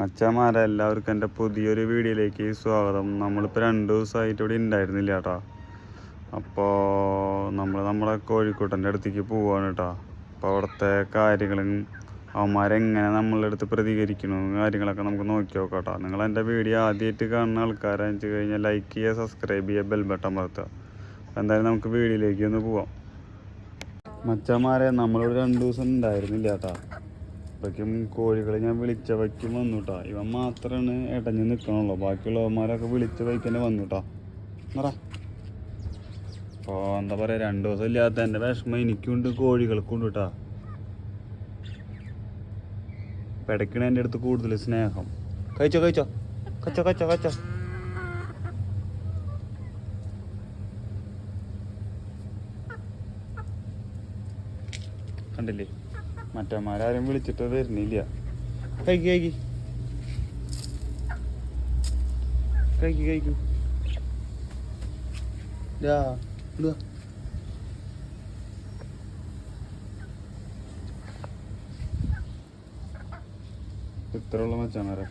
മച്ചന്മാരെ എല്ലാവർക്കും എന്റെ പുതിയൊരു വീഡിയോയിലേക്ക് സ്വാഗതം. നമ്മളിപ്പോൾ രണ്ട് ദിവസമായിട്ട് ഇവിടെ ഉണ്ടായിരുന്നില്ല കേട്ടോ. അപ്പോൾ നമ്മൾ നമ്മുടെ കോഴിക്കോട്ടന്റെ അടുത്തേക്ക് പോവാണ് കേട്ടോ. അപ്പോൾ അവിടുത്തെ കാര്യങ്ങളും അവന്മാരെങ്ങനെ നമ്മളുടെ അടുത്ത് പ്രതികരിക്കണു കാര്യങ്ങളൊക്കെ നമുക്ക് നോക്കി നോക്കാം കേട്ടോ. നിങ്ങൾ എന്റെ വീഡിയോ ആദ്യമായിട്ട് കാണുന്ന ആൾക്കാരെന്ന് വെച്ച് കഴിഞ്ഞാൽ ലൈക്ക് ചെയ്യുക സബ്സ്ക്രൈബ് ചെയ്യുക ബെൽ ബട്ടൺ അപ്പോൾ എന്തായാലും നമുക്ക് വീഡിയോയിലേക്ക് ഒന്ന് പോവാം. മച്ചന്മാരെ നമ്മളിവിടെ രണ്ട് ദിവസം ഉണ്ടായിരുന്നില്ല കേട്ടാ. അപ്പോഴേക്കും കോഴികളെ ഞാൻ വിളിച്ച വയ്ക്കും വന്നു കേട്ടാ ഇവൻ മാത്രമാണ് ഇടഞ്ഞ് നിൽക്കണുള്ളൂ ബാക്കിയുള്ളവന്മാരൊക്കെ വിളിച്ച വയ്ക്കന്നെ വന്നുട്ടാ. വന്നു കേട്ടാ അപ്പോൾ എന്താ പറയുക രണ്ട് ദിവസം ഇല്ലാത്ത എന്റെ വിഷമം എനിക്കുണ്ട് കോഴികൾക്കുണ്ട് കേട്ടാ പിടയ്ക്കണ എന്റെ അടുത്ത് കൂടുതൽ സ്നേഹം. കഴിച്ചോ കഴിച്ചോ? കച്ചോ കച്ചോ കച്ചോ കണ്ടില്ലേ? മറ്റന്മാരാരും വിളിച്ചിട്ട് വരുന്നില്ല. കഴിക്ക് കഴിക്ക്. കഴിക്ക് കഴിക്കൂ. ദാ, ഇതാ. ഇത്രയുള്ള മച്ചാമാരെ